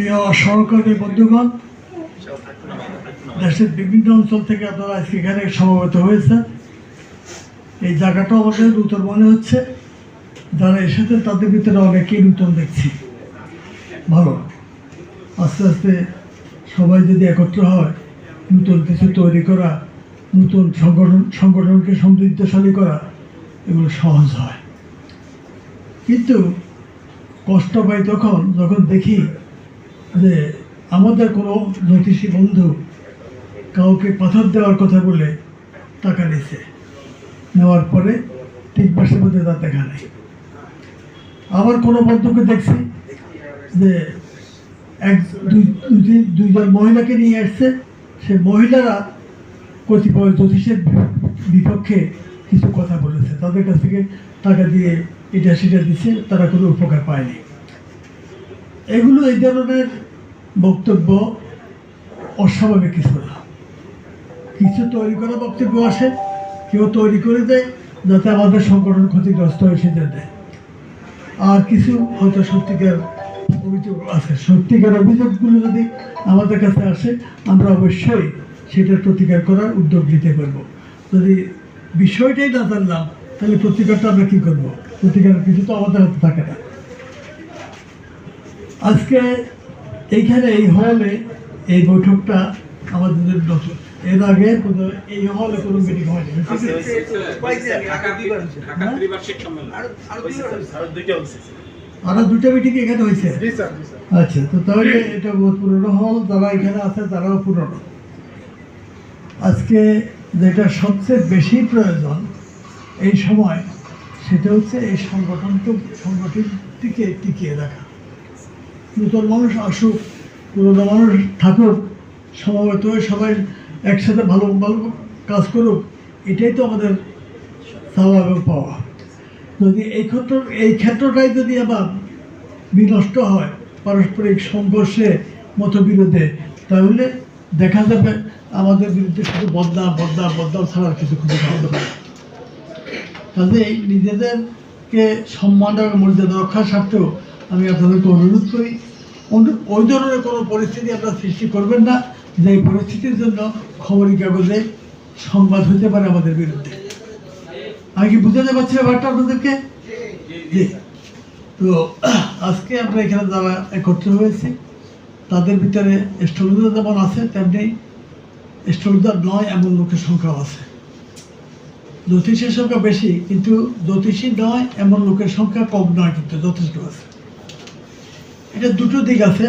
প্রিয় সহকর্মী বন্ধুগণ, দেশের বিভিন্ন অঞ্চল থেকে আপনারা আজকে এখানে সমবেত হয়েছে এই জায়গাটা আমাদের নূতন মনে হচ্ছে। যারা এসেছে তাদের ভিতরে অনেকেই নূতন দেখছি। ভালো। আস্তে আস্তে সবাই যদি একত্র হয়, নতুন কিছু তৈরি করা, নূতন সংগঠন সংগঠনকে সমৃদ্ধশালী করা, এগুলো সহজ হয়। কিন্তু কষ্ট পাই তখন যখন দেখি যে আমাদের কোনো জ্যোতিষী বন্ধু কাউকে পাথর দেওয়ার কথা বলে টাকা নিছে। নেওয়ার পরে তিন মাসের মধ্যে তার দেখা নেই। আবার কোনো বন্ধুকে দেখছি যে এক, দুই, দুই- দুইজন মহিলাকে নিয়ে আসছে। সে মহিলারা কতিপয় জ্যোতিষের বিপক্ষে কিছু কথা বলেছে। তাদের কাছ থেকে টাকা দিয়ে এটা সেটা দিচ্ছে তারা কোনো উপকার পায়নি। এগুলো এই ধরনের বক্তব্য অস্বাভাবিক কিছু না। কিছু তৈরি করা বক্তব্য আসে, কেউ তৈরি করে দেয়, যাতে আমাদের সংগঠন ক্ষতিগ্রস্ত হয়ে সেটা দেয়। আর কিছু হয়তো সত্যিকার অভিযোগ আছে। সত্যিকার অভিযোগগুলো যদি আমাদের কাছে আসে, আমরা অবশ্যই সেটার প্রতিকার করার উদ্যোগ নিতে পারব। যদি বিষয়টাই না জানলাম, তাহলে প্রতিকারটা আমরা কী করব? প্রতিকারের কিছু তো আমাদের হাতে থাকে না। আজকে এইখানে এই হলে এই বৈঠকটা আমাদের নতুন এর আগে কোনো এই হলে কোনো মিটিং হয়নি আরও দুটো মিটিং এখানে হয়েছে আচ্ছা তো তাহলে এটা পুরনো হল যারা এখানে আছে তারাও পুরনো আজকে যেটা সবচেয়ে বেশি প্রয়োজন এই সময় সেটা হচ্ছে এই সংগঠনকে সংগঠনটিকে টিকিয়ে রাখা নতুন মানুষ আসুক পুরোনো মানুষ থাকুক সমবেত হয়ে সবাই একসাথে ভালো ভালো কাজ করুক, এটাই তো আমাদের এবং পাওয়া যদি এই ক্ষেত্র, এই ক্ষেত্রটাই যদি আবার বিনষ্ট হয় পারস্পরিক সংঘর্ষে, মতবিরোধে, তাহলে দেখা যাবে আমাদের বিরুদ্ধে শুধু বদনাম বদনাম বদনাম ছাড়া কিছু খুঁজে পাওয়া যাবে। কাজেই নিজেদেরকে সম্মান এবং মর্যাদা রক্ষার স্বার্থেও আমি আপনাদেরকে অনুরোধ করি ওই ধরনের কোনো পরিস্থিতি আপনারা সৃষ্টি করবেন না যে পরিস্থিতির জন্য খবরের কাগজে সংবাদ হতে পারে আমাদের বিরুদ্ধে। আমি কি বুঝাতে পারছি ব্যাপারটা আপনাদেরকে? তো, আজকে আমরা এখানে যারা একত্র হয়েছি, তাদের ভিতরে স্থলুদা যেমন আছে, তেমনি স্থলুদা নয় এমন লোকের সংখ্যাও আছে। জ্যোতিষের সংখ্যা বেশি, কিন্তু জ্যোতিষী নয় এমন লোকের সংখ্যা কম নয়, কিন্তু যথেষ্ট আছে। এটা দুটো দিক আছে।